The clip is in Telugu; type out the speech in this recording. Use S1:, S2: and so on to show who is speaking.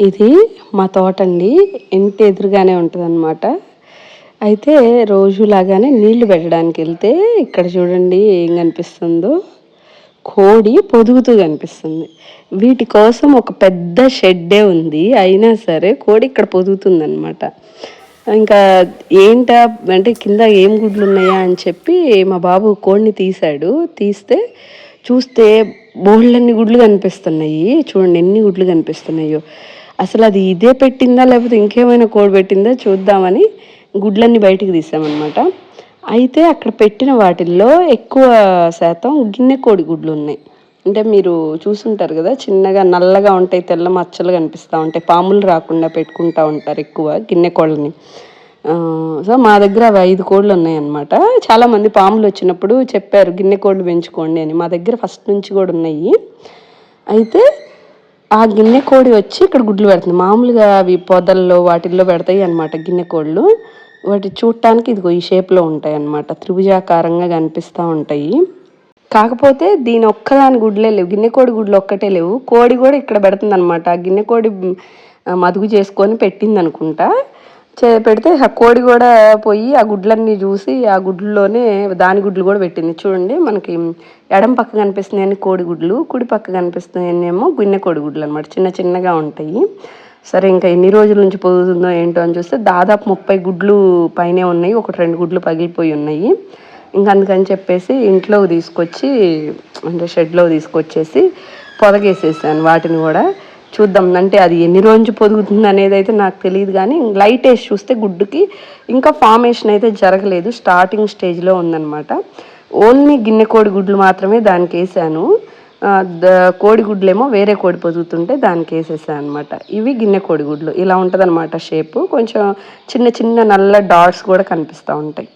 S1: ఇది మా తోట అండి ఇంటి ఎదురుగానే ఉంటుందన్నమాట. అయితే రోజులాగానే నీళ్ళు పెట్టడానికి వెళ్తే ఇక్కడ చూడండి ఏం కనిపిస్తుందో. కోడి పొదుగుతూ కనిపిస్తుంది. వీటి కోసం ఒక పెద్ద షెడ్డే ఉంది. అయినా సరే కోడి ఇక్కడ పొదుగుతుందన్నమాట. ఇంకా ఏంటా అంటే కింద ఏం గుడ్లు ఉన్నాయా అని చెప్పి మా బాబు కోడిని తీశాడు. తీస్తే చూస్తే బోళ్ళన్ని గుడ్లు కనిపిస్తున్నాయి. చూడండి ఎన్ని గుడ్లు కనిపిస్తున్నాయో. అసలు అది ఇదే పెట్టిందా లేకపోతే ఇంకేమైనా కోడి పెట్టిందా చూద్దామని గుడ్లన్నీ బయటికి తీసామన్నమాట. అయితే అక్కడ పెట్టిన వాటిల్లో ఎక్కువ శాతం గిన్నె కోడి గుడ్లు ఉన్నాయి. అంటే మీరు చూసుంటారు కదా చిన్నగా నల్లగా ఉంటాయి తెల్ల మచ్చలు కనిపిస్తూ ఉంటాయి పాములు రాకుండా పెట్టుకుంటూ ఉంటారు ఎక్కువ గిన్నె కోళ్ళని. సో మా దగ్గర అవి ఐదు కోళ్ళు ఉన్నాయన్నమాట. చాలామంది పాములు వచ్చినప్పుడు చెప్పారు గిన్నె కోళ్ళు పెంచుకోండి అని. మా దగ్గర ఫస్ట్ నుంచి కూడా ఉన్నాయి. అయితే ఆ గిన్నె కోడి వచ్చి ఇక్కడ గుడ్లు పెడుతుంది. మామూలుగా అవి పొదల్లో వాటిల్లో పెడతాయి అనమాట గిన్నె కోళ్ళు. వాటి చూడటానికి ఇదిగో ఈ షేప్లో ఉంటాయి అనమాట త్రిభుజాకారంగా కనిపిస్తూ ఉంటాయి. కాకపోతే దీని ఒక్కదాని గుడ్లే లేవు. గిన్నె కోడి గుడ్లు ఒక్కటే లేవు. కోడి కూడా ఇక్కడ పెడుతుంది అనమాట గిన్నె కోడి మదుగు చేసుకొని పెట్టింది అనుకుంటా చే పెడితే ఆ కోడి కూడా పోయి ఆ గుడ్లన్నీ చూసి ఆ గుడ్లలోనే దాని గుడ్లు కూడా పెట్టింది. చూడండి మనకి ఎడం పక్క కనిపిస్తున్నాయని కోడి గుడ్లు కుడి పక్క కనిపిస్తున్నాయనేమో గున్నె కోడి గుడ్లు అనమాట చిన్న చిన్నగా ఉంటాయి. సరే ఇంకా ఎన్ని రోజుల నుంచి పొదుగుతుందో ఏంటో అని చూస్తే దాదాపు ముప్పై గుడ్లు పైనే ఉన్నాయి. ఒకటి రెండు గుడ్లు పగిలిపోయి ఉన్నాయి. ఇంకా అందుకని చెప్పేసి ఇంట్లో తీసుకొచ్చి అంటే షెడ్లో తీసుకొచ్చేసి పొదగేసేసాను వాటిని కూడా. చూద్దాం. అంటే అది ఎన్ని రోజు పొదుగుతుంది అనేది అయితే నాకు తెలియదు కానీ లైట్ వేసి చూస్తే గుడ్డుకి ఇంకా ఫార్మేషన్ అయితే జరగలేదు. స్టార్టింగ్ స్టేజ్లో ఉందన్నమాట. ఓన్లీ గిన్నె కోడి గుడ్లు మాత్రమే దానికి వేసాను. కోడిగుడ్లేమో వేరే కోడి పొదుగుతుంటే దానికి వేసేసాను అనమాట ఇవి గిన్నె కోడిగుడ్లు ఇలా ఉంటుంది అనమాట షేపు కొంచెం చిన్న చిన్న నల్ల డాట్స్ కూడా కనిపిస్తూ ఉంటాయి.